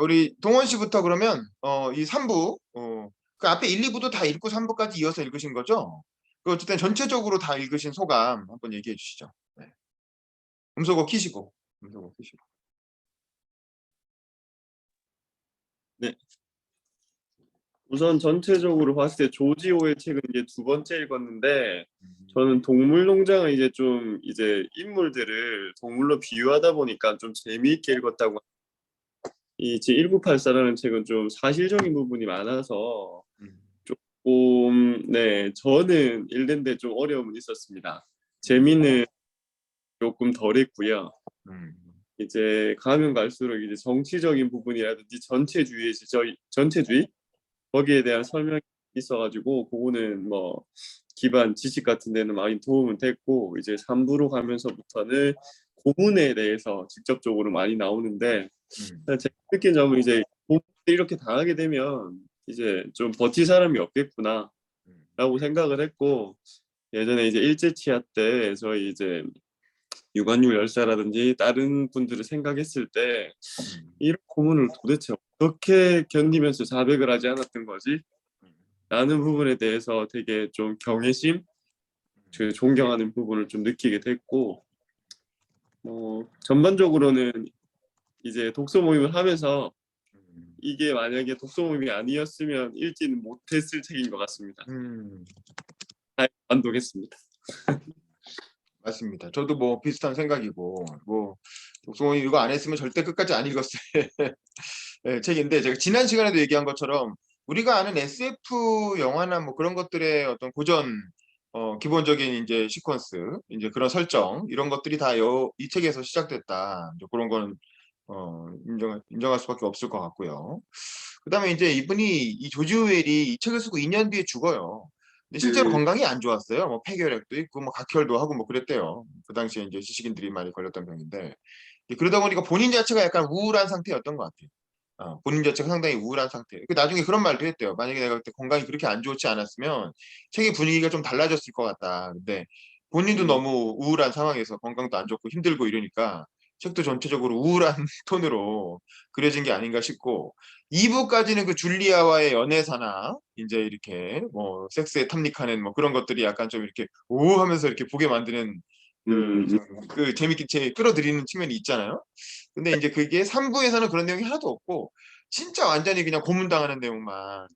우리 동원 씨부터 그러면 어, 이 3부 어, 그 앞에 1, 2부도 다 읽고 3부까지 이어서 읽으신 거죠? 그 어쨌든 전체적으로 다 읽으신 소감 한번 얘기해 주시죠. 네. 음소거 키시고 음소거 키시고. 우선 전체적으로 봤을 때 조지오의 책은 이제 두 번째 읽었는데 음. 저는 동물농장은 이제 좀 이제 인물들을 동물로 비유하다 보니까 좀 재미있게 읽었다고 이제 1984라는 책은 좀 사실적인 부분이 많아서 음. 조금 네 저는 읽는데 좀 어려움은 있었습니다. 재미는 조금 덜했고요. 음. 이제 가면 갈수록 이제 정치적인 부분이라든지 전체주의 저희 전체주의 거기에 대한 설명이 있어가지고 그거는 뭐 기반 지식 같은 데는 많이 도움은 됐고 이제 3부로 가면서부터는 고문에 대해서 직접적으로 많이 나오는데 음. 제가 느낀 점은 이제 이렇게 당하게 되면 이제 좀 버틸 사람이 없겠구나 음. 라고 생각을 했고 예전에 이제 일제 치하 때 저희 이제 유관유 열사라든지 다른 분들을 생각했을 때 음. 이런 고문을 도대체 어떻게 견디면서 자백을 하지 않았던 거지? 라는 부분에 대해서 되게 좀 경외심, 그 존경하는 부분을 좀 느끼게 됐고 뭐 전반적으로는 이제 독서 모임을 하면서 음. 이게 만약에 독서 모임이 아니었으면 읽지는 못했을 책인 것 같습니다. 음. 잘 만족했습니다. 맞습니다. 저도 뭐 비슷한 생각이고 뭐 독서 모임 이거 안 했으면 절대 끝까지 안 읽었을 네, 책인데 제가 지난 시간에도 얘기한 것처럼 우리가 아는 SF 영화나 뭐 그런 것들의 어떤 고전 어, 기본적인 이제 시퀀스 이제 그런 설정 이런 것들이 다 이 책에서 시작됐다 이제 그런 거는 어, 인정 인정할 수밖에 없을 것 같고요. 그 다음에 이제 이분이 이 조지 오웰이 이 책을 쓰고 2년 뒤에 죽어요. 근데 실제로 음. 건강이 안 좋았어요. 뭐 폐결핵도 있고 뭐 각혈도 하고 뭐 그랬대요. 그 당시에 이제 지식인들이 많이 걸렸던 병인데 그러다 보니까 본인 자체가 약간 우울한 상태였던 것 같아요. 어, 본인 자체가 상당히 우울한 상태. 그 나중에 그런 말도 했대요. 만약에 내가 그때 건강이 그렇게 안 좋지 않았으면 책의 분위기가 좀 달라졌을 것 같다. 근데 본인도 음. 너무 우울한 상황에서 건강도 안 좋고 힘들고 이러니까 책도 전체적으로 우울한 톤으로 그려진 게 아닌가 싶고 2부까지는 그 줄리아와의 연애사나 이제 이렇게 뭐 섹스에 탐닉하는 뭐 그런 것들이 약간 좀 이렇게 오 하면서 이렇게 보게 만드는 그, 음. 좀그 재밌게 제 끌어들이는 측면이 있잖아요. 근데 이제 그게 3부에서는 그런 내용이 하나도 없고 진짜 완전히 그냥 고문당하는 내용만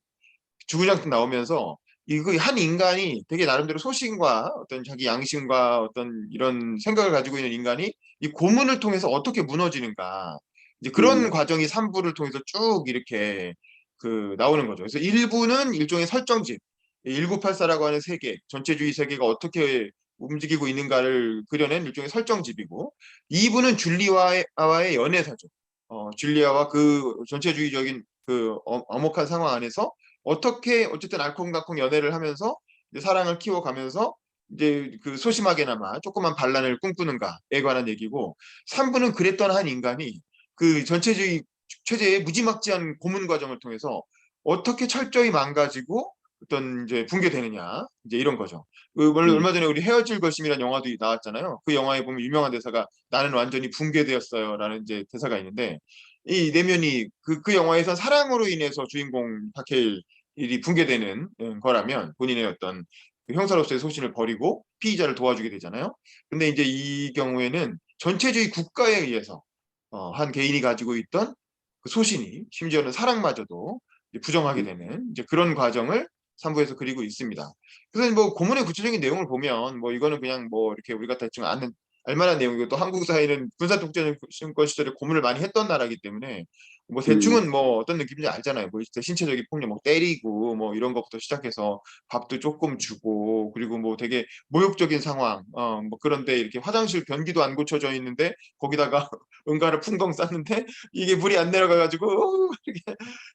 주구장창 나오면서 이거 한 인간이 되게 나름대로 소신과 어떤 자기 양심과 어떤 이런 생각을 가지고 있는 인간이 이 고문을 통해서 어떻게 무너지는가 이제 그런 음. 과정이 3부를 통해서 쭉 이렇게 그 나오는 거죠. 그래서 1부는 일종의 설정집 1984라고 하는 세계 전체주의 세계가 어떻게 움직이고 있는가를 그려낸 일종의 설정집이고 2부는 줄리아와의 와의 연애사죠. 어, 줄리아와 그 전체주의적인 그 어- 엄혹한 상황 안에서 어떻게 어쨌든 알콩달콩 연애를 하면서 사랑을 키워가면서 이제 그 소심하게나마 조그만 반란을 꿈꾸는가에 관한 얘기고 3부는 그랬던 한 인간이 그 전체주의 체제의 무지막지한 고문 과정을 통해서 어떻게 철저히 망가지고 어떤 이제 붕괴되느냐 이제 이런 거죠. 그 원래 음. 얼마 전에 우리 헤어질 것임이라는 영화도 나왔잖아요. 그 영화에 보면 유명한 대사가 나는 완전히 붕괴되었어요라는 이제 대사가 있는데 이 내면이 그, 그 영화에서 사랑으로 인해서 주인공 박해일이 붕괴되는 음, 거라면 본인의 어떤 그 형사로서의 소신을 버리고 피의자를 도와주게 되잖아요. 근데 이제 이 경우에는 전체주의 국가에 의해서 어, 한 개인이 가지고 있던 그 소신이 심지어는 사랑마저도 이제 부정하게 되는 이제 그런 과정을 3부에서 그리고 있습니다. 그래서 뭐 고문의 구체적인 내용을 보면 뭐 이거는 그냥 뭐 이렇게 우리가 대충 아는 알만한 내용이고 또 한국 사회는 군사 독재 정권 시절에 고문을 많이 했던 나라이기 때문에 뭐 대충은 뭐 어떤 느낌인지 알잖아요. 뭐 진짜 신체적인 폭력, 뭐 때리고 뭐 이런 것부터 시작해서 밥도 조금 주고 그리고 뭐 되게 모욕적인 상황, 어 뭐 그런데 이렇게 화장실 변기도 안 고쳐져 있는데 거기다가 응가를 풍덩 쌌는데 이게 물이 안 내려가 가지고 이렇게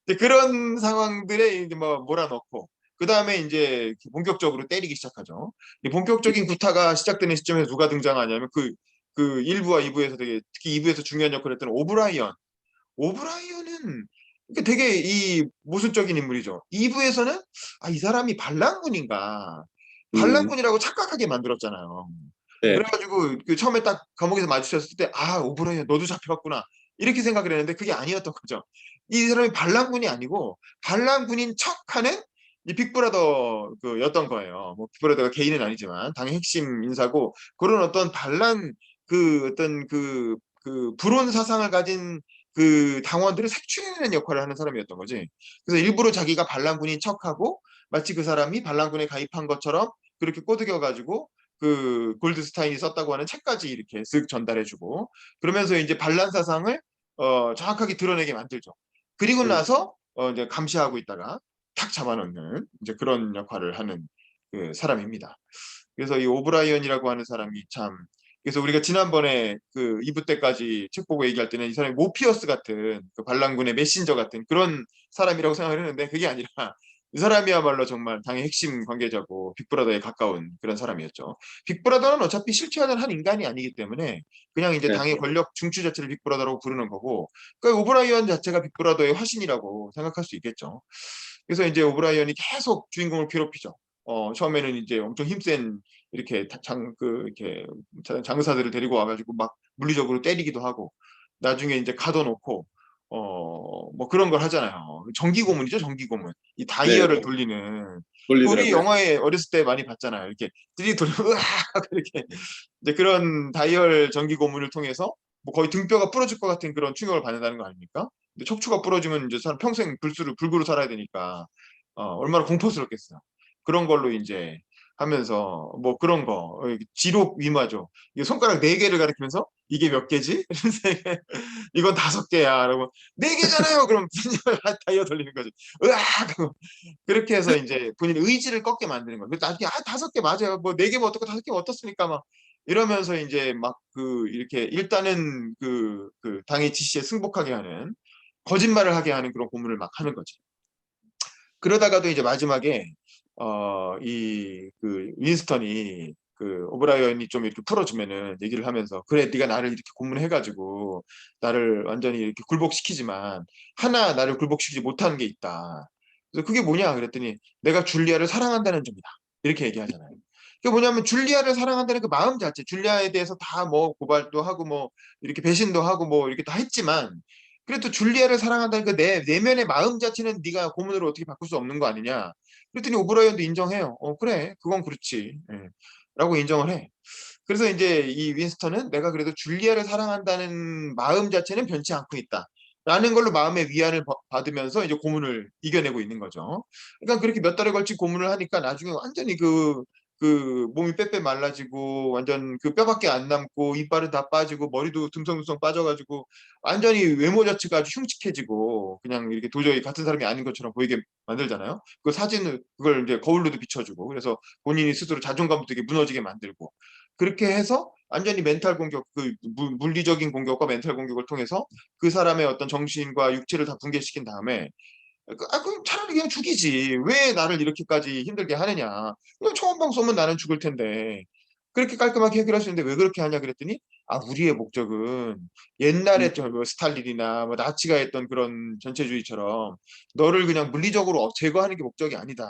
이제 그런 상황들에 이제 뭐 몰아넣고 그 다음에 이제 본격적으로 때리기 시작하죠. 이 본격적인 구타가 시작되는 시점에서 누가 등장하냐면 그, 그 1부와 2부에서 되게, 특히 2부에서 중요한 역할을 했던 오브라이언. 오브라이언은 이게 되게 이 모순적인 인물이죠. 2부에서는 아, 이 사람이 반란군인가. 반란군이라고 착각하게 만들었잖아요. 네. 그래가지고 그 처음에 딱 감옥에서 마주쳤을 때 아, 오브라이언 너도 잡혀갔구나. 이렇게 생각을 했는데 그게 아니었던 거죠. 이 사람이 반란군이 아니고 반란군인 척하는 이 빅브라더 그였던 거예요. 뭐 빅브라더가 개인은 아니지만 당의 핵심 인사고 그런 어떤 반란 그 어떤 그 그 불온 사상을 가진 그 당원들을 색출해내는 역할을 하는 사람이었던 거지. 그래서 일부러 자기가 반란군인 척하고 마치 그 사람이 반란군에 가입한 것처럼 그렇게 꼬드겨 가지고 그 골드스타인이 썼다고 하는 책까지 이렇게 쓱 전달해주고 그러면서 이제 반란 사상을 어 정확하게 드러내게 만들죠. 그리고 음. 나서 어 이제 감시하고 있다가 탁 잡아놓는 이제 그런 역할을 하는 그 사람입니다. 그래서 이 오브라이언이라고 하는 사람이 참 그래서 우리가 지난번에 그 2부 때까지 책 보고 얘기할 때는 이 사람이 모피어스 같은 그 반란군의 메신저 같은 그런 사람이라고 생각을 했는데 그게 아니라 이 사람이야말로 정말 당의 핵심 관계자고 빅브라더에 가까운 그런 사람이었죠. 빅브라더는 어차피 실체화된 한 인간이 아니기 때문에 그냥 이제 네. 당의 권력 중추 자체를 빅브라더라고 부르는 거고 그 오브라이언 자체가 빅브라더의 화신이라고 생각할 수 있겠죠. 그래서 이제 오브라이언이 계속 주인공을 괴롭히죠. 어, 처음에는 이제 엄청 힘센 이렇게 장, 그, 이렇게 장사들을 데리고 와가지고 막 물리적으로 때리기도 하고 나중에 이제 가둬놓고 어, 뭐 그런 걸 하잖아요. 전기 고문이죠, 전기 고문. 이 다이얼을 네. 돌리는 돌리더라고요. 우리 영화에 어렸을 때 많이 봤잖아요. 이렇게 들이 돌려 으악 이렇게 이제 그런 다이얼 전기 고문을 통해서 뭐 거의 등뼈가 부러질 것 같은 그런 충격을 받는다는 거 아닙니까? 근데 척추가 부러지면 이제 사람 평생 불수로 불구로 살아야 되니까 어, 얼마나 공포스럽겠어요. 그런 걸로 이제 하면서 뭐 그런 거 어, 지록 위마죠. 이게 손가락 네 개를 가리키면서 이게 몇 개지? 이건 다섯 개야. 라고 네 개잖아요. 그럼 다이어 돌리는 거지. 으악! 그렇게 해서 이제 본인 의지를 꺾게 만드는 거예요. 나중에 아 다섯 개 맞아요. 뭐 네 개면 어떻고 다섯 개면 어떻습니까? 막 이러면서 이제 막 그 이렇게 일단은 그, 그 당의 지시에 승복하게 하는 거짓말을 하게 하는 그런 고문을 막 하는 거지. 그러다가도 이제 마지막에 어 이 그 윈스턴이 그 오브라이언이 좀 이렇게 풀어주면은 얘기를 하면서 그래 네가 나를 이렇게 고문해가지고 나를 완전히 이렇게 굴복시키지만 하나 나를 굴복시키지 못하는 게 있다. 그래서 그게 뭐냐 그랬더니 내가 줄리아를 사랑한다는 점이다. 이렇게 얘기하잖아요. 그게 뭐냐면 줄리아를 사랑한다는 그 마음 자체, 줄리아에 대해서 다 뭐 고발도 하고 뭐 이렇게 배신도 하고 뭐 이렇게 다 했지만 그래 도 줄리아를 사랑한다는 그내 내면의 마음 자체는 네가 고문으로 어떻게 바꿀 수 없는 거 아니냐. 그랬더니 오브라이언도 인정해요. 어 그래 그건 그렇지. 예. 라고 인정을 해. 그래서 이제 이 윈스턴은 내가 그래도 줄리아를 사랑한다는 마음 자체는 변치 않고 있다. 라는 걸로 마음의 위안을 버- 받으면서 이제 고문을 이겨내고 있는 거죠. 그러니까 그렇게 몇 달에 걸친 고문을 하니까 나중에 완전히 그, 그 몸이 빼빼 말라지고 완전 그 뼈밖에 안 남고 이빨은 다 빠지고 머리도 듬성듬성 빠져가지고 완전히 외모 자체가 아주 흉측해지고 그냥 이렇게 도저히 같은 사람이 아닌 것처럼 보이게 만들잖아요. 그 사진을 그걸 이제 거울로도 비춰주고 그래서 본인이 스스로 자존감도 되게 무너지게 만들고 그렇게 해서 완전히 멘탈 공격, 그 무- 물리적인 공격과 멘탈 공격을 통해서 그 사람의 어떤 정신과 육체를 다 붕괴시킨 다음에 그- 아, 그럼 차라리 그냥 죽이지. 왜 나를 이렇게까지 힘들게 하느냐. 그냥 총한방 쏘면 나는 죽을 텐데. 그렇게 깔끔하게 해결할 수 있는데 왜 그렇게 하냐 그랬더니 아 우리의 목적은 옛날에 저뭐 스탈린이나 뭐 나치가 했던 그런 전체주의처럼 너를 그냥 물리적으로 제거하는 게 목적이 아니다.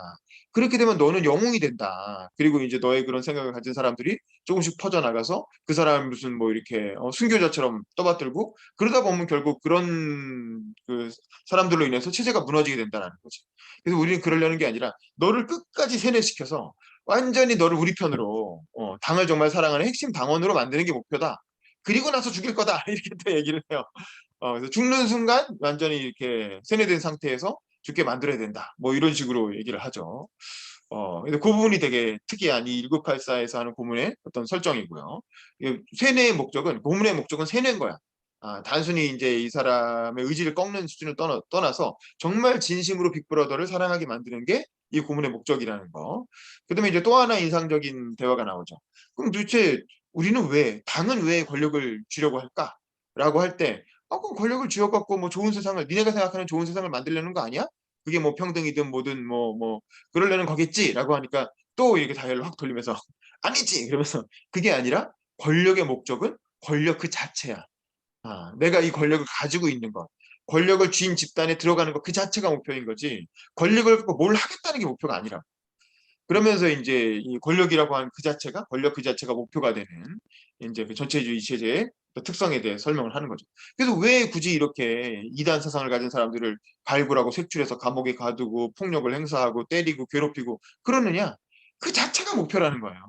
그렇게 되면 너는 영웅이 된다. 그리고 이제 너의 그런 생각을 가진 사람들이 조금씩 퍼져나가서 그 사람 무슨 뭐 이렇게 어, 순교자처럼 떠받들고 그러다 보면 결국 그런 그 사람들로 인해서 체제가 무너지게 된다는 거지. 그래서 우리는 그러려는 게 아니라 너를 끝까지 세뇌시켜서 완전히 너를 우리 편으로 어, 당을 정말 사랑하는 핵심 당원으로 만드는 게 목표다. 그리고 나서 죽일 거다 이렇게 또 얘기를 해요. 어, 그래서 죽는 순간 완전히 이렇게 세뇌된 상태에서 죽게 만들어야 된다. 뭐 이런 식으로 얘기를 하죠. 어, 근데 그 부분이 되게 특이한 이 1984에서 하는 고문의 어떤 설정이고요. 이 세뇌의 목적은 고문의 목적은 세뇌인 거야. 아, 단순히 이제 이 사람의 의지를 꺾는 수준을 떠나, 떠나서 정말 진심으로 빅브러더를 사랑하게 만드는 게 이 고문의 목적이라는 거. 그다음에 이제 또 하나 인상적인 대화가 나오죠. 그럼 도대체 우리는 왜 당은 왜 권력을 쥐려고 할까? 라고 할 때, 아, 그럼 권력을 쥐어갖고 뭐 좋은 세상을 니네가 생각하는 좋은 세상을 만들려는 거 아니야? 그게 뭐 평등이든 뭐든 뭐뭐 그러려는 거겠지라고 하니까 또 이렇게 다이얼을 확 돌리면서 아니지 그러면서 그게 아니라 권력의 목적은 권력 그 자체야. 아, 내가 이 권력을 가지고 있는 것, 권력을 쥔 집단에 들어가는 것 그 자체가 목표인 거지. 권력을 갖고 뭘 하겠다는 게 목표가 아니라. 그러면서 이제 이 권력이라고 하는 그 자체가 권력 그 자체가 목표가 되는 이제 그 전체주의 체제의 특성에 대해 설명을 하는 거죠. 그래서 왜 굳이 이렇게 이단 사상을 가진 사람들을 발굴하고 색출해서 감옥에 가두고 폭력을 행사하고 때리고 괴롭히고 그러느냐? 그 자체가 목표라는 거예요.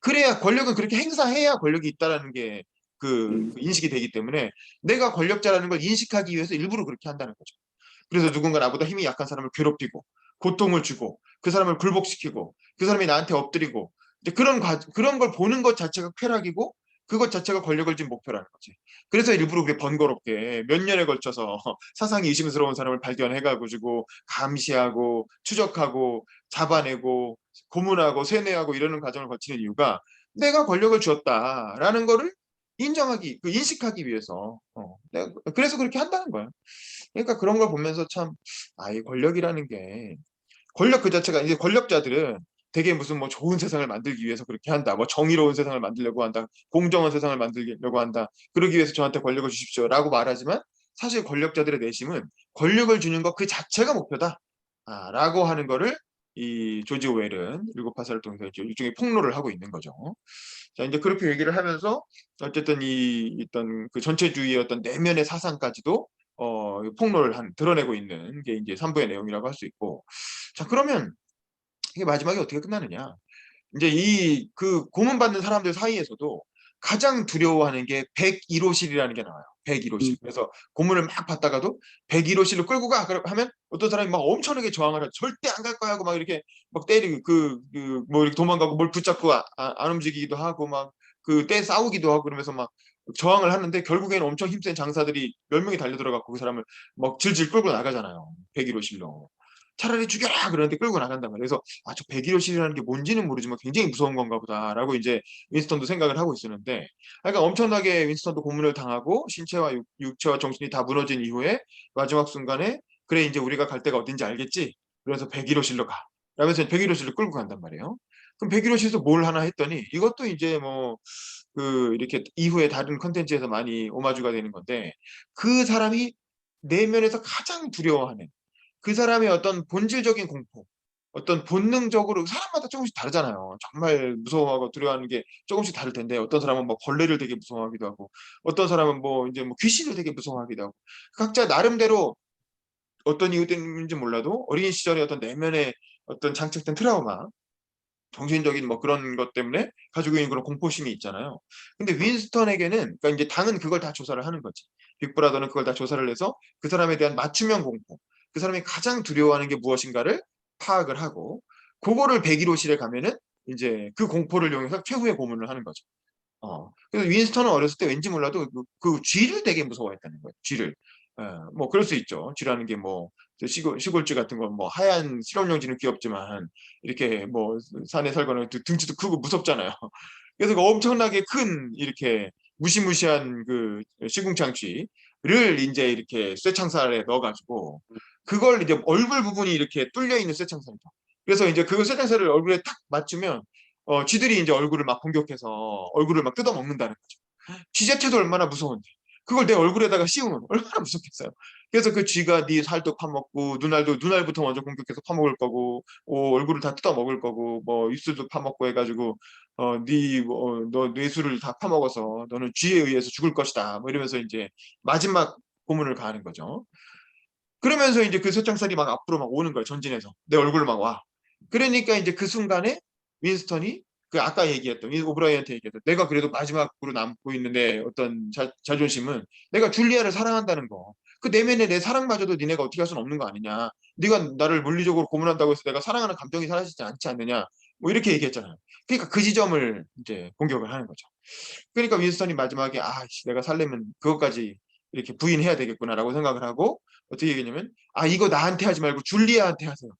그래야 권력은 그렇게 행사해야 권력이 있다라는 게 그 음. 인식이 되기 때문에 내가 권력자라는 걸 인식하기 위해서 일부러 그렇게 한다는 거죠. 그래서 누군가 나보다 힘이 약한 사람을 괴롭히고 고통을 주고 그 사람을 굴복시키고 그 사람이 나한테 엎드리고 이제 그런 과, 그런 걸 보는 것 자체가 쾌락이고 그것 자체가 권력을 진 목표라는 거지. 그래서 일부러 그게 번거롭게 몇 년에 걸쳐서 사상이 의심스러운 사람을 발견해가지고 감시하고 추적하고 잡아내고 고문하고 세뇌하고 이러는 과정을 거치는 이유가 내가 권력을 주었다라는 거를 인정하기, 그 인식하기 위해서. 어, 내가 그래서 그렇게 한다는 거야. 그러니까 그런 걸 보면서 참, 아, 이 권력이라는 게 권력 그 자체가 이제 권력자들은 되게 무슨 뭐 좋은 세상을 만들기 위해서 그렇게 한다. 뭐 정의로운 세상을 만들려고 한다. 공정한 세상을 만들려고 한다. 그러기 위해서 저한테 권력을 주십시오 라고 말하지만 사실 권력자들의 내심은 권력을 주는 것 그 자체가 목표다. 아, 라고 하는 거를 이 조지 오웰은 일곱 화살을 통해서 일종의 폭로를 하고 있는 거죠. 자, 이제 그렇게 얘기를 하면서 어쨌든 이 어떤 그 전체주의의 어떤 내면의 사상까지도 어, 폭로를 한 드러내고 있는 게 이제 3부의 내용이라고 할 수 있고. 자, 그러면 이게 마지막에 어떻게 끝나느냐? 이제 이 그 고문받는 사람들 사이에서도 가장 두려워하는 게 101호실이라는 게 나와요. 101호실. 음. 그래서 고문을 막 받다가도 101호실로 끌고 가 그러- 하면 어떤 사람이 막 엄청나게 저항을 하죠. 절대 안 갈 거야 하고 막 이렇게 막 때리고 그그뭐 이렇게 도망가고 뭘 붙잡고 아- 아- 안 움직이기도 하고 막 그 때 싸우기도 하고 그러면서 막 저항을 하는데 결국에는 엄청 힘센 장사들이 몇 명이 달려들어갖고 그 사람을 막 질질 끌고 나가잖아요. 101호실로. 차라리 죽여라 그러는데 끌고 나간단 말이에요. 그래서 아저 101호실이라는 게 뭔지는 모르지만 굉장히 무서운 건가 보다라고 이제 윈스턴도 생각을 하고 있었는데 그러니까 엄청나게 윈스턴도 고문을 당하고 신체와 육, 육체와 정신이 다 무너진 이후에 마지막 순간에 그래 이제 우리가 갈 데가 어딘지 알겠지? 그래서 101호실로 가. 라면서 101호실로 끌고 간단 말이에요. 그럼 101호실에서 뭘 하나 했더니 이것도 이제 뭐 그 이렇게 이후에 다른 컨텐츠에서 많이 오마주가 되는 건데 그 사람이 내면에서 가장 두려워하는 그 사람의 어떤 본질적인 공포, 어떤 본능적으로 사람마다 조금씩 다르잖아요. 정말 무서워하고 두려워하는 게 조금씩 다를 텐데 어떤 사람은 뭐 벌레를 되게 무서워하기도 하고 어떤 사람은 뭐 이제 뭐 귀신을 되게 무서워하기도 하고 각자 나름대로 어떤 이유 때문인지 몰라도 어린 시절의 어떤 내면의 어떤 장착된 트라우마, 정신적인 뭐 그런 것 때문에 가지고 있는 그런 공포심이 있잖아요. 근데 윈스턴에게는 그러니까 이제 당은 그걸 다 조사를 하는 거지. 빅브라더는 그걸 다 조사를 해서 그 사람에 대한 맞춤형 공포, 그 사람이 가장 두려워하는 게 무엇인가를 파악을 하고 그거를 101호실에 가면은 이제 그 공포를 이용해서 최후의 고문을 하는 거죠. 어. 그래서 윈스턴은 어렸을 때 왠지 몰라도 그, 그 쥐를 되게 무서워했다는 거예요. 쥐를. 어, 뭐 그럴 수 있죠. 쥐라는 게 뭐 시골 시골쥐 같은 건 뭐 하얀 실험용 쥐는 귀엽지만 이렇게 뭐 산에 살거나 등- 등치도 크고 무섭잖아요. 그래서 그 엄청나게 큰 이렇게 무시무시한 그 시궁창 쥐를 이제 이렇게 쇠창살에 넣어가지고 그걸 이제 얼굴 부분이 이렇게 뚫려 있는 쇠창살이죠. 그래서 이제 그 쇠창살을 얼굴에 딱 맞추면 어, 쥐들이 이제 얼굴을 막 공격해서 얼굴을 막 뜯어 먹는다는 거죠. 쥐 자체도 얼마나 무서운데 그걸 내 얼굴에다가 씌우면 얼마나 무섭겠어요. 그래서 그 쥐가 네 살도 파먹고 눈알도 눈알부터 먼저 공격해서 파먹을 거고 어, 얼굴을 다 뜯어 먹을 거고 뭐 입술도 파먹고 해가지고 어네너 뇌수를 다 파먹어서 너는 쥐에 의해서 죽을 것이다. 뭐 이러면서 이제 마지막 고문을 가하는 거죠. 그러면서 이제 그 쇠창살이 막 앞으로 막 오는 거예요. 전진해서 내 얼굴을 막 와. 그러니까 이제 그 순간에 윈스턴이 그 아까 얘기했던 이 오브라이언한테 얘기했던 내가 그래도 마지막으로 남고 있는데 어떤 자, 자존심은 내가 줄리아를 사랑한다는 거. 그 내면에 내 사랑마저도 니네가 어떻게 할 수는 없는 거 아니냐. 네가 나를 물리적으로 고문한다고 해서 내가 사랑하는 감정이 사라지지 않지 않느냐. 뭐 이렇게 얘기했잖아요. 그러니까 그 지점을 이제 공격을 하는 거죠. 그러니까 윈스턴이 마지막에 아, 씨, 내가 살려면 그것까지 이렇게 부인해야 되겠구나라고 생각을 하고 어떻게 얘기냐면 아 이거 나한테 하지 말고 줄리아한테 하세요.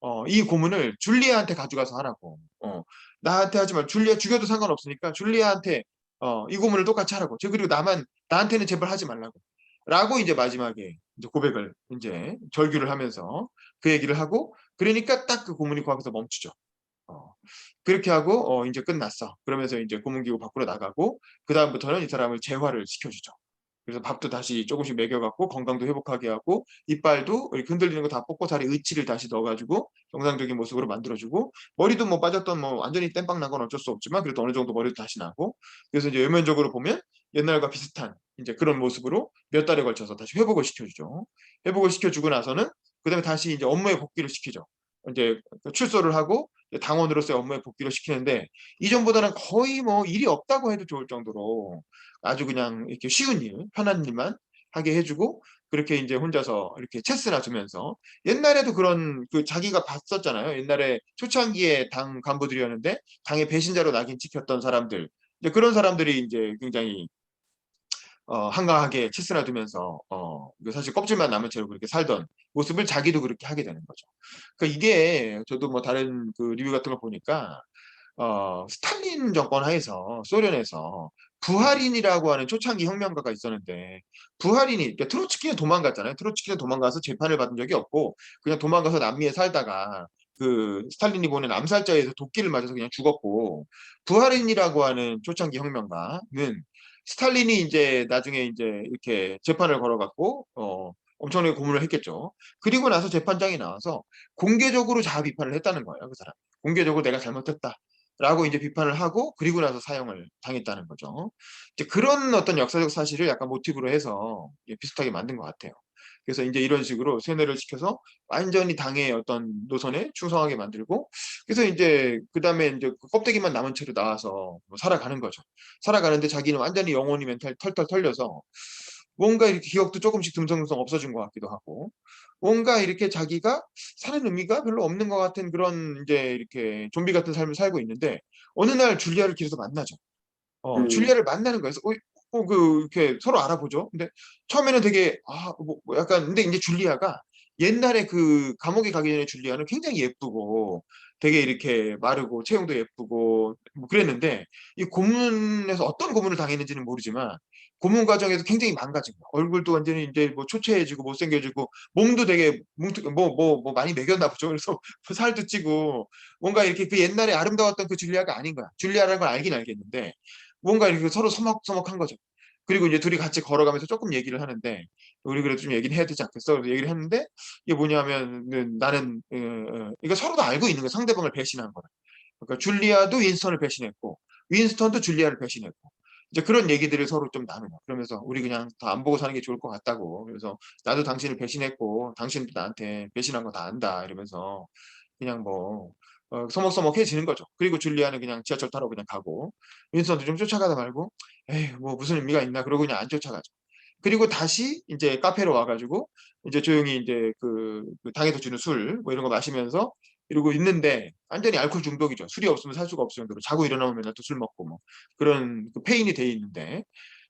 어, 이 고문을 줄리아한테 가져가서 하라고. 어, 나한테 하지 말고 줄리아 죽여도 상관없으니까 줄리아한테 어, 이 고문을 똑같이 하라고. 저 그리고 나만 나한테는 제발 하지 말라고. 라고 이제 마지막에 이제 고백을 이제 절규를 하면서 그 얘기를 하고 그러니까 딱 그 고문이 거기서 멈추죠. 어, 그렇게 하고 어, 이제 끝났어. 그러면서 이제 고문기구 밖으로 나가고 그 다음부터는 이 사람을 재활을 시켜주죠. 그래서 밥도 다시 조금씩 먹여갖고 건강도 회복하게 하고 이빨도 이렇게 흔들리는 거 다 뽑고 살에 의치를 다시 넣어가지고 정상적인 모습으로 만들어주고 머리도 뭐 빠졌던 뭐 완전히 땜빵 난 건 어쩔 수 없지만 그래도 어느 정도 머리도 다시 나고 그래서 이제 외면적으로 보면 옛날과 비슷한 이제 그런 모습으로 몇 달에 걸쳐서 다시 회복을 시켜주죠. 회복을 시켜주고 나서는 그다음에 다시 이제 업무에 복귀를 시키죠. 이제 출소를 하고 당원으로서의 업무에 복귀를 시키는데 이전보다는 거의 뭐 일이 없다고 해도 좋을 정도로 아주 그냥 이렇게 쉬운 일, 편한 일만 하게 해주고 그렇게 이제 혼자서 이렇게 체스나 두면서 옛날에도 그런 그 자기가 봤었잖아요. 옛날에 초창기에 당 간부들이었는데 당의 배신자로 낙인 찍혔던 사람들 이제 그런 사람들이 이제 굉장히 어, 한가하게 체스나 두면서 어, 그 사실 껍질만 남은 채로 그렇게 살던 모습을 자기도 그렇게 하게 되는 거죠. 그러니까 이게 저도 뭐 다른 그 리뷰 같은 거 보니까 어, 스탈린 정권 하에서 소련에서 부하린이라고 하는 초창기 혁명가가 있었는데 부하린이 그러니까 트로츠키는 도망갔잖아요. 트로츠키는 도망가서 재판을 받은 적이 없고 그냥 도망가서 남미에 살다가 그 스탈린이 보낸 암살자에 의해서 도끼를 맞아서 그냥 죽었고 부하린이라고 하는 초창기 혁명가는 스탈린이 이제 나중에 이제 이렇게 재판을 걸어갖고 어 엄청나게 고문을 했겠죠. 그리고 나서 재판장이 나와서 공개적으로 자아 비판을 했다는 거예요. 그 사람. 공개적으로 내가 잘못했다. 라고 이제 비판을 하고 그리고 나서 사형을 당했다는 거죠. 이제 그런 어떤 역사적 사실을 약간 모티브로 해서 비슷하게 만든 것 같아요. 그래서 이제 이런 식으로 세뇌를 시켜서 완전히 당의 어떤 노선에 충성하게 만들고 그래서 이제 그 다음에 이제 그 껍데기만 남은 채로 나와서 뭐 살아가는 거죠. 살아가는데 자기는 완전히 영혼이 멘탈 털털 털려서 뭔가 이렇게 기억도 조금씩 듬성듬성 없어진 것 같기도 하고 뭔가 이렇게 자기가 사는 의미가 별로 없는 것 같은 그런 이제 이렇게 좀비 같은 삶을 살고 있는데 어느 날 줄리아를 길에서 만나죠. 어, 음. 줄리아를 만나는 거예요. 어, 어, 그 이렇게 서로 알아보죠. 근데 처음에는 되게 아, 뭐, 뭐 약간 근데 이제 줄리아가 옛날에 그 감옥에 가기 전에 줄리아는 굉장히 예쁘고 되게 이렇게 마르고 체형도 예쁘고 뭐 그랬는데 이 고문에서 어떤 고문을 당했는지는 모르지만 고문 과정에서 굉장히 망가진 거야. 얼굴도 완전히 이제 뭐 초췌해지고 못생겨지고 몸도 되게 뭉툭 뭐뭐 뭐 많이 매겼나 보죠. 그래서 살도 찌고 뭔가 이렇게 그 옛날에 아름다웠던 그 줄리아가 아닌 거야. 줄리아라는 걸 알긴 알겠는데 뭔가 이렇게 서로 서먹서먹한 거죠. 그리고 이제 둘이 같이 걸어가면서 조금 얘기를 하는데 우리 그래도 좀 얘기를 해야 되지 않겠어? 그래서 얘기를 했는데 이게 뭐냐면 나는 어, 어, 이거 서로 다 알고 있는 거야. 상대방을 배신한 거라. 그러니까 줄리아도 윈스턴을 배신했고 윈스턴도 줄리아를 배신했고 이제 그런 얘기들을 서로 좀 나누고 그러면서 우리 그냥 다 안 보고 사는 게 좋을 것 같다고 그래서 나도 당신을 배신했고 당신도 나한테 배신한 거 다 안다 이러면서 그냥 뭐 어, 서먹서먹해지는 거죠. 그리고 줄리아는 그냥 지하철 타러 그냥 가고 윈스턴도 좀 쫓아가다 말고 에이 뭐 무슨 의미가 있나 그러고 그냥 안 쫓아가죠. 그리고 다시 이제 카페로 와가지고 이제 조용히 이제 그, 그 당에서 주는 술 뭐 이런 거 마시면서 이러고 있는데 완전히 알코올 중독이죠. 술이 없으면 살 수가 없을 정도로 자고 일어나면 맨날 또 술 먹고 뭐 그런 그 페인이 돼 있는데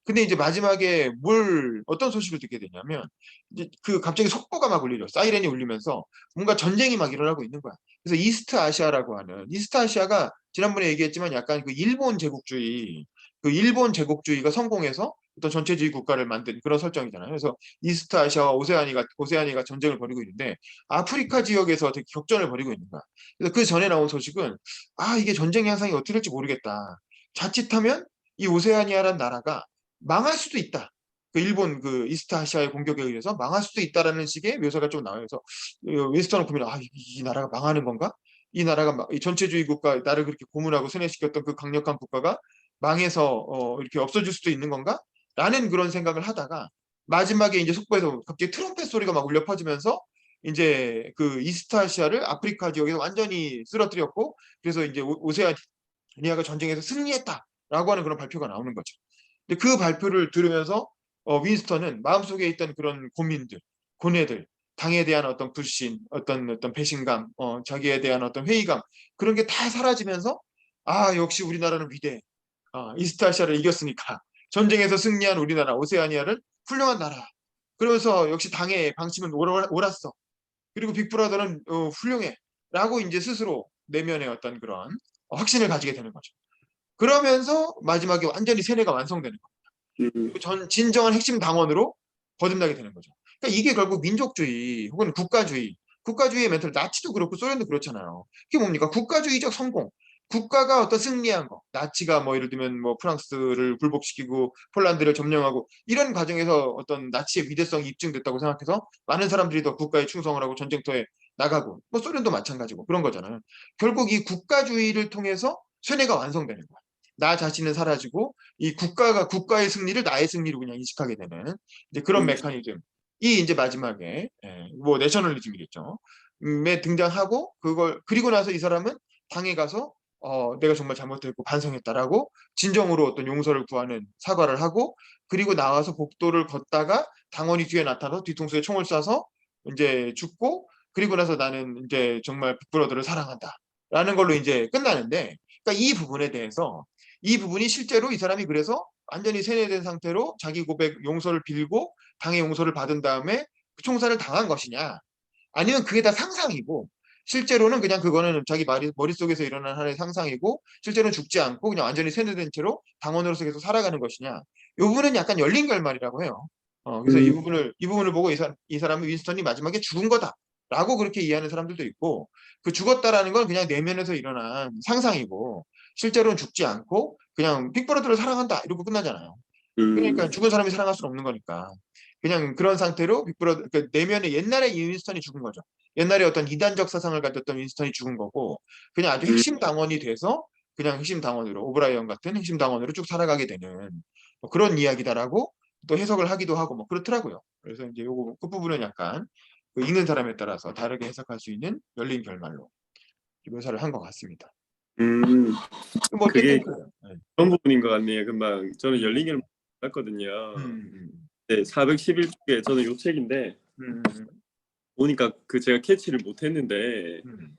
근데 이제 마지막에 뭘 어떤 소식을 듣게 되냐면 이제 그 갑자기 속보가 막 울리죠. 사이렌이 울리면서 뭔가 전쟁이 막 일어나고 있는 거야. 그래서 이스트 아시아라고 하는 이스트 아시아가 지난번에 얘기했지만 약간 그 일본 제국주의 그 일본 제국주의가 성공해서 어떤 전체주의 국가를 만든 그런 설정이잖아요. 그래서 이스트 아시아와 오세아니가 오세아니가 전쟁을 벌이고 있는데 아프리카 지역에서 되게 격전을 벌이고 있는 거야. 그래서 그 전에 나온 소식은 아 이게 전쟁 양상이 어떻게 될지 모르겠다. 자칫하면 이 오세아니아라는 나라가 망할 수도 있다. 그 일본 그 이스트 아시아의 공격에 의해서 망할 수도 있다라는 식의 묘사가 좀 나와요. 그래서 어, 윈스턴은 고민, 아, 이, 이 나라가 망하는 건가? 이 나라가 막- 이 전체주의 국가, 나를 그렇게 고문하고 세뇌시켰던 그 강력한 국가가 망해서 어, 이렇게 없어질 수도 있는 건가? 라는 그런 생각을 하다가 마지막에 이제 속보에서 갑자기 트럼펫 소리가 막 울려 퍼지면서 이제 그 이스트 아시아를 아프리카 지역에서 완전히 쓰러뜨렸고 그래서 이제 오- 오세아니아가 전쟁에서 승리했다라고 하는 그런 발표가 나오는 거죠. 그 발표를 들으면서 어, 윈스턴은 마음속에 있던 그런 고민들, 고뇌들, 당에 대한 어떤 불신, 어떤 어떤 배신감, 어, 자기에 대한 어떤 회의감 그런 게 다 사라지면서 아 역시 우리나라는 위대. 아, 이스트 아시아를 이겼으니까 전쟁에서 승리한 우리나라 오세아니아를 훌륭한 나라. 그러면서 역시 당의 방침은 옳았어. 그리고 빅브라더는 어, 훌륭해. 라고 이제 스스로 내면의 어떤 그런 확신을 가지게 되는 거죠. 그러면서 마지막에 완전히 세뇌가 완성되는 거예요. 음, 전 진정한 핵심 당원으로 거듭나게 되는 거죠. 그러니까 이게 결국 민족주의 혹은 국가주의, 국가주의의 멘탈, 나치도 그렇고 소련도 그렇잖아요. 그게 뭡니까? 국가주의적 성공. 국가가 어떤 승리한 거, 나치가 뭐 예를 들면 뭐 프랑스를 굴복시키고 폴란드를 점령하고 이런 과정에서 어떤 나치의 위대성이 입증됐다고 생각해서 많은 사람들이 더 국가에 충성을 하고 전쟁터에 나가고 뭐 소련도 마찬가지고 그런 거잖아요. 결국 이 국가주의를 통해서 세뇌가 완성되는 거야. 나 자신은 사라지고 이 국가가 국가의 승리를 나의 승리로 그냥 인식하게 되는 이제 그런 음. 메커니즘이 이제 마지막에 예, 뭐 내셔널리즘이겠죠. 에 등장하고 그걸 그리고 나서 이 사람은 당에 가서 어, 내가 정말 잘못했고 반성했다라고 진정으로 어떤 용서를 구하는 사과를 하고 그리고 나와서 복도를 걷다가 당원이 뒤에 나타나서 뒤통수에 총을 쏴서 이제 죽고 그리고 나서 나는 이제 정말 빅브러더를 사랑한다라는 걸로 이제 끝나는데 그러니까 이 부분에 대해서 이 부분이 실제로 이 사람이 그래서 완전히 세뇌된 상태로 자기 고백 용서를 빌고 당의 용서를 받은 다음에 그 총살을 당한 것이냐 아니면 그게 다 상상이고 실제로는 그냥 그거는 자기 머리, 머릿속에서 일어난 하나의 상상이고 실제로는 죽지 않고 그냥 완전히 세뇌된 채로 당원으로서 계속 살아가는 것이냐 이 부분은 약간 열린 결말이라고 해요. 어, 그래서 이 음. 부분을 이 부분을 보고 이, 사, 이 사람은 윈스턴이 마지막에 죽은 거다 라고 그렇게 이해하는 사람들도 있고 그 죽었다라는 건 그냥 내면에서 일어난 상상이고 실제로는 죽지 않고 그냥 빅브러드를 사랑한다 이러고 끝나잖아요. 음, 그러니까 죽은 사람이 사랑할 수는 없는 거니까 그냥 그런 상태로 빅브러드 그 내면에 옛날에 이 윈스턴이 죽은 거죠. 옛날에 어떤 이단적 사상을 가졌던 윈스턴이 죽은 거고 그냥 아주 핵심 당원이 돼서 그냥 핵심 당원으로 오브라이언 같은 핵심 당원으로 쭉 살아가게 되는 뭐 그런 이야기다라고 또 해석을 하기도 하고 뭐 그렇더라고요. 그래서 이제 요거 끝부분은 약간 그 읽는 사람에 따라서 다르게 해석할 수 있는 열린 결말로 묘사를 한 것 같습니다. 음, 뭐 그게-. 네. 그런 부분인 것 같네요. 금방 저는 열린 결말 봤거든요. 음, 네, 411쪽에 저는 요 책인데 음, 음, 보니까 그 제가 캐치를 못했는데 음,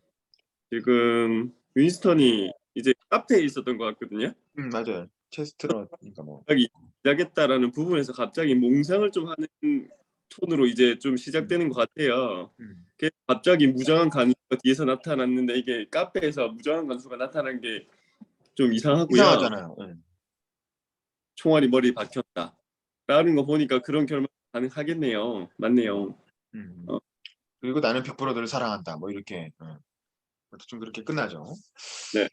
지금 윈스턴이 이제 카페에 있었던 것 같거든요. 음, 맞아요. 체스트넛이니까 뭐. 시작했다라는 부분에서 갑자기 몽상을 좀 하는 톤으로 이제 좀 시작되는 것 같아요. 음. 갑자기 무정한 간수가 뒤에서 나타났는데 이게 카페에서 무정한 간수가 나타난 게 좀 이상하고요. 이상하잖아요. 네. 총알이 머리에 박혔다. 라는 거 보니까 그런 결말 가능하겠네요. 맞네요. 음. 어. 그리고 나는 빅브러더를 사랑한다. 뭐 이렇게 어. 좀 그렇게 끝나죠. 네.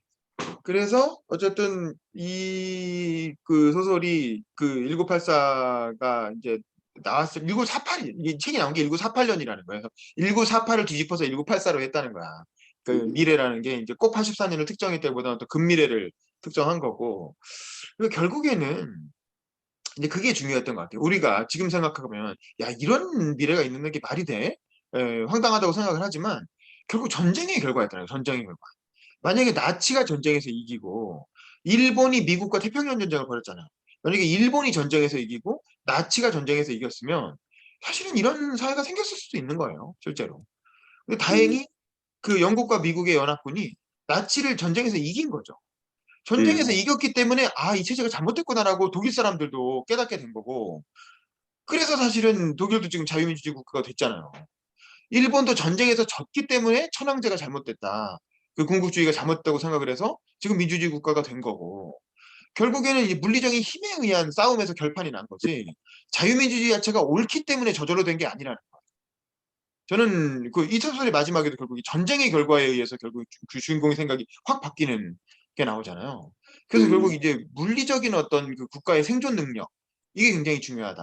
그래서 어쨌든 이 그 소설이 그 1984가 이제 나왔을 1948이 이게 책이 나온 게 1948년이라는 거예요. 1948을 뒤집어서 1984로 했다는 거야. 그 음. 미래라는 게 이제 꼭 84년을 특정했다기보다는 또 근미래를 특정한 거고. 그리고 결국에는 이제 그게 중요했던 것 같아요. 우리가 지금 생각하면 야 이런 미래가 있는 게 말이 돼? 에, 황당하다고 생각을 하지만 결국 전쟁의 결과였잖아요. 전쟁의 결과. 만약에 나치가 전쟁에서 이기고 일본이 미국과 태평양 전쟁을 벌였잖아요. 만약에 일본이 전쟁에서 이기고 나치가 전쟁에서 이겼으면 사실은 이런 사회가 생겼을 수도 있는 거예요. 실제로. 근데 다행히 그 영국과 미국의 연합군이 나치를 전쟁에서 이긴 거죠. 전쟁에서 음. 이겼기 때문에 아 이 체제가 잘못됐구나라고 독일 사람들도 깨닫게 된 거고 그래서 사실은 독일도 지금 자유민주주의 국가가 됐잖아요. 일본도 전쟁에서 졌기 때문에 천황제가 잘못됐다. 그 군국주의가 잘못됐다고 생각을 해서 지금 민주주의 국가가 된 거고 결국에는 이 물리적인 힘에 의한 싸움에서 결판이 난 거지 자유민주주의 자체가 옳기 때문에 저절로 된 게 아니라는 거예요. 저는 그이 소설의 마지막에도 결국 이 전쟁의 결과에 의해서 결국 주- 그 주인공의 생각이 확 바뀌는 게 나오잖아요. 그래서 음. 결국 이제 물리적인 어떤 그 국가의 생존 능력 이게 굉장히 중요하다.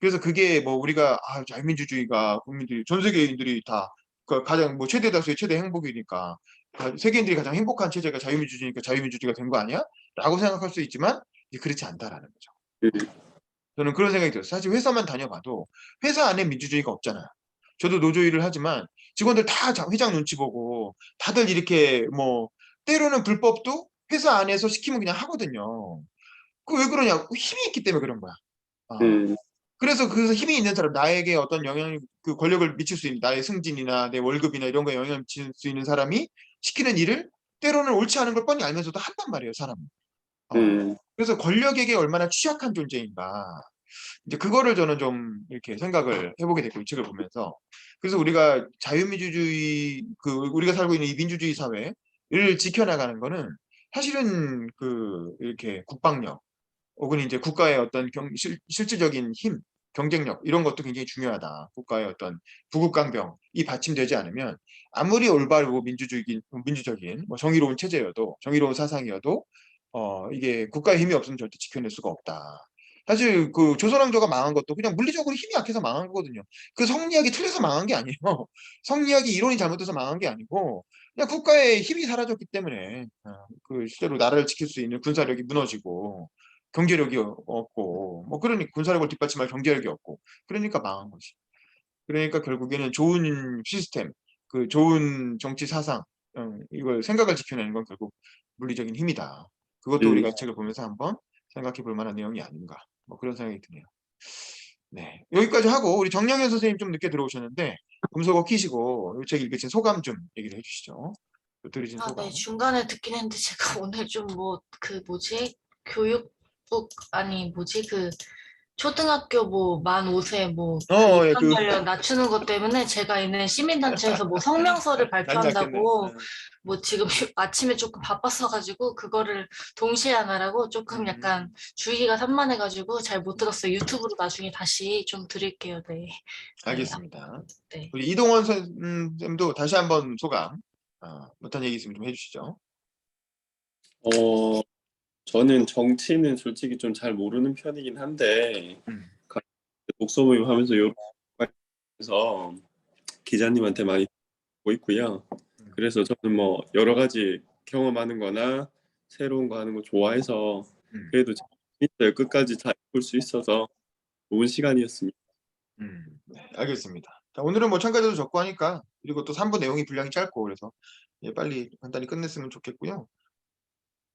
그래서 그게 뭐 우리가 아, 자유민주주의가 국민들이 전 세계인들이 다그 가장 뭐 최대 다수의 최대 행복이니까 가- 세계인들이 가장 행복한 체제가 자유민주주의니까 자유민주주의가 된 거 아니야? 라고 생각할 수 있지만 그렇지 않다라는 거죠. 음. 저는 그런 생각이 들어요. 사실 회사만 다녀봐도 회사 안에 민주주의가 없잖아요. 저도 노조 일을 하지만 직원들 다 자- 회장 눈치 보고 다들 이렇게 뭐 때로는 불법도 회사 안에서 시키면 그냥 하거든요. 그 왜 그러냐? 힘이 있기 때문에 그런 거야. 아, 음, 그래서 그래서 힘이 있는 사람 나에게 어떤 영향 그 권력을 미칠 수 있는 나의 승진이나 내 월급이나 이런 거에 영향을 미칠 수 있는 사람이 시키는 일을 때로는 옳지 않은 걸 뻔히 알면서도 한단 말이에요 사람은 어, 음, 그래서 권력에게 얼마나 취약한 존재인가. 이제 그거를 저는 좀 이렇게 생각을 해보게 됐고 이 책을 보면서. 그래서 우리가 자유민주주의 그 우리가 살고 있는 이 민주주의 사회를 지켜나가는 거는 사실은 그 이렇게 국방력 혹은 이제 국가의 어떤 경, 실, 실질적인 힘, 경쟁력 이런 것도 굉장히 중요하다. 국가의 어떤 부국강병 이 받침되지 않으면 아무리 올바르고 민주주의긴 민주적인 뭐 정의로운 체제여도 정의로운 사상이어도 어 이게 국가의 힘이 없으면 절대 지켜낼 수가 없다. 사실 그 조선왕조가 망한 것도 그냥 물리적으로 힘이 약해서 망한 거거든요. 그 성리학이 틀려서 망한 게 아니에요. 성리학이 이론이 잘못돼서 망한 게 아니고 그냥 국가의 힘이 사라졌기 때문에 어, 그 실제로 나라를 지킬 수 있는 군사력이 무너지고 경제력이 어- 없고 뭐 그러니 군사력을 뒷받침할 경제력이 없고 그러니까 망한 거지. 그러니까 결국에는 좋은 시스템, 그 좋은 정치 사상 어, 이걸 생각을 지켜내는 건 결국 물리적인 힘이다. 그것도 음. 우리가 책을 보면서 한번 생각해 볼 만한 내용이 아닌가. 뭐 그런 생각이 드네요. 네. 여기까지 하고 우리 정영현 선생님 좀 늦게 들어오셨는데 금속어 키시고 이 책 읽으신 소감 좀 얘기를 해 주시죠. 들으신 아, 소감. 네, 중간에 듣긴 했는데 제가 오늘 좀 뭐 그 뭐지? 교육부 아니 뭐지? 그 초등학교 뭐 만 5세 뭐 어, 예, 그 관련 낮추는 것 때문에 제가 있는 시민단체에서 뭐 성명서를 발표한다고 네. 뭐 지금 아침에 조금 바빴어가지고 그거를 동시에 하느라고 조금 음. 약간 주의가 산만해가지고 잘 못 들었어요. 유튜브로 나중에 다시 좀 드릴게요. 네. 알겠습니다. 네. 우리 이동원 선생님도 다시 한번 소감 아, 못한 얘기 있으면 좀 해주시죠. 어, 저는 정치는 솔직히 좀 잘 모르는 편이긴 한데, 음. 가- 독서 모임 하면서 가지에서 기자님한테 많이 보고 있고요. 음. 그래서 저는 뭐 여러 가지 경험하는 거나 새로운 거 하는 거 좋아해서 음. 그래도 재밌어요. 끝까지 다볼수 있어서 좋은 시간이었습니다. 음, 네, 알겠습니다. 자, 오늘은 뭐 참가자도 적고 하니까 그리고 또 3부 내용이 분량이 짧고 그래서 예, 빨리 간단히 끝냈으면 좋겠고요.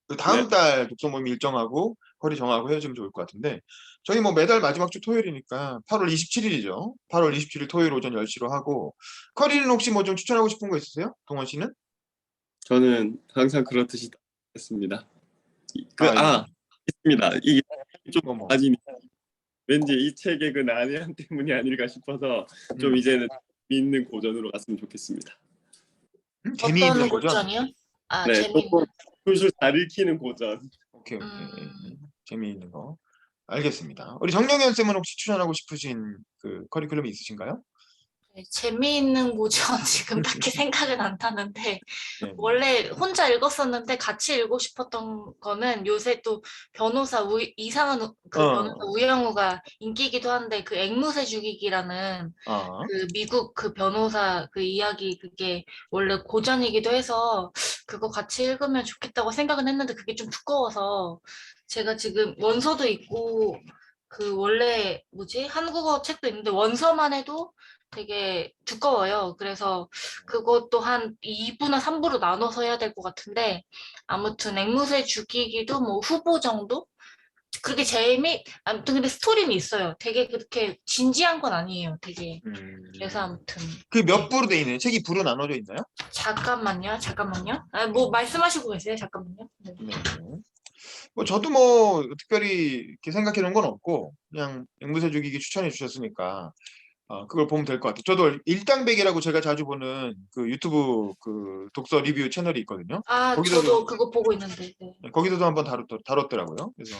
그 다음 네. 달 독서 모임 일정하고 거리 정하고 헤어지면 좋을 것 같은데 저희 뭐 매달 마지막 주 토요일이니까 8월 27일이죠. 8월 27일 토요일 오전 10시로 하고 커리는 혹시 뭐 좀 추천하고 싶은 거 있으세요? 동원 씨는? 저는 항상 그렇듯이 했습니다. 그, 아, 예. 아, 있습니다. 이게 좀 뭐, 뭐. 아직 왠지 이 책의 그 난해함 때문이 아닐까 싶어서 좀 음. 이제는 재미있는 고전으로 갔으면 좋겠습니다. 음, 재미있는 거죠? 고전이요? 아, 네, 재미있는. 조금 술술 잘 읽히는 고전. 오케이, 오케이. 음. 재미있는 거. 알겠습니다. 우리 정영현 쌤은 혹시 추천하고 싶으신 그 커리큘럼이 있으신가요? 네, 재미있는 고전 지금 딱히 생각은 안 나는데 네. 원래 혼자 읽었었는데 같이 읽고 싶었던 거는 요새 또 변호사 우, 이상한 우- 그 어. 변호사 우영우가 인기이기도 한데 그 앵무새 죽이기라는 아, 그 미국 그 변호사 그 이야기 그게 원래 고전이기도 해서 그거 같이 읽으면 좋겠다고 생각은 했는데 그게 좀 두꺼워서 제가 지금 원서도 있고 그 원래 뭐지 한국어 책도 있는데 원서만 해도 되게 두꺼워요. 그래서 그것도 한 2부나 3부로 나눠서 해야 될 것 같은데 아무튼 앵무새 죽이기도 뭐 후보 정도? 그렇게 재미 아무튼 근데 스토리는 있어요. 되게 그렇게 진지한 건 아니에요. 되게 음. 그래서 아무튼 그 몇 부로 돼 있나요? 책이 부로 나눠져 있나요? 잠깐만요. 잠깐만요. 아, 뭐 말씀하시고 계세요. 잠깐만요. 네. 네. 뭐 저도 뭐 특별히 이렇게 생각해 놓은 건 없고 그냥 앵무새 죽이기 추천해 주셨으니까 어, 그걸 보면 될 것 같아요. 저도 일당백이라고 제가 자주 보는 그 유튜브 그 독서 리뷰 채널이 있거든요. 아, 거기서도- 저도 그거 보고 있는데. 네. 거기서도 한번 다뤘, 다뤘더라고요. 그래서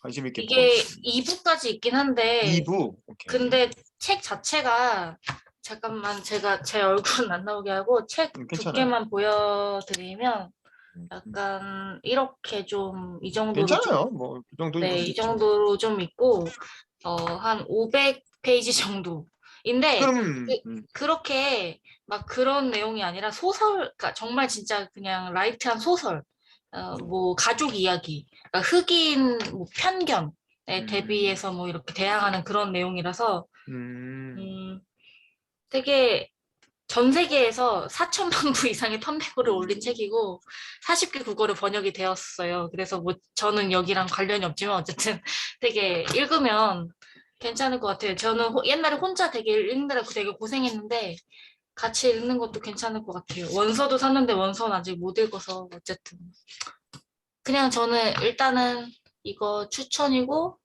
관심 있게 이게 2부까지 있긴 한데 보고 2부. 오케이. 근데 책 자체가 잠깐만 제가 제 얼굴은 안 나오게 하고 책 음, 괜찮아요. 두께만 보여드리면 음, 약간 이렇게 좀 이 정도로 좀 괜찮아요. 뭐그 정도 네, 이 정도로 좀 있고 어, 한 500 페이지 정도인데 그럼 그- 음, 그렇게 막 그런 내용이 아니라 소설, 그러니까 정말 진짜 그냥 라이트한 소설, 어, 뭐 가족 이야기, 그러니까 흑인 뭐 편견에 음. 대비해서 뭐 이렇게 대항하는 그런 내용이라서 음, 음, 되게 전 세계에서 4천만 부 이상의 판매고를 올린 책이고 40개 국어로 번역이 되었어요. 그래서 뭐 저는 여기랑 관련이 없지만 어쨌든 되게 읽으면 괜찮을 것 같아요. 저는 호- 옛날에 혼자 되게 읽느라 되게 고생했는데 같이 읽는 것도 괜찮을 것 같아요. 원서도 샀는데 원서는 아직 못 읽어서 어쨌든 그냥 저는 일단은 이거 추천이고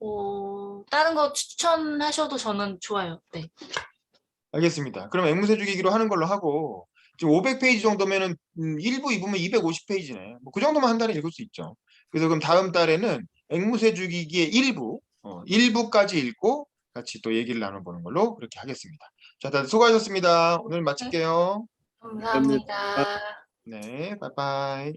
어, 다른 거 추천하셔도 저는 좋아요. 네. 알겠습니다. 그럼 앵무새 죽이기로 하는 걸로 하고 지금 500페이지 정도면은 음, 1부, 2부면 250페이지네. 뭐 그 정도만 한 달에 읽을 수 있죠. 그래서 그럼 다음 달에는 앵무새 죽이기의 1부, 어, 1부까지 읽고 같이 또 얘기를 나눠보는 걸로 그렇게 하겠습니다. 자, 다들 수고하셨습니다. 오늘 마칠게요. 감사합니다. 네, 빠이빠이.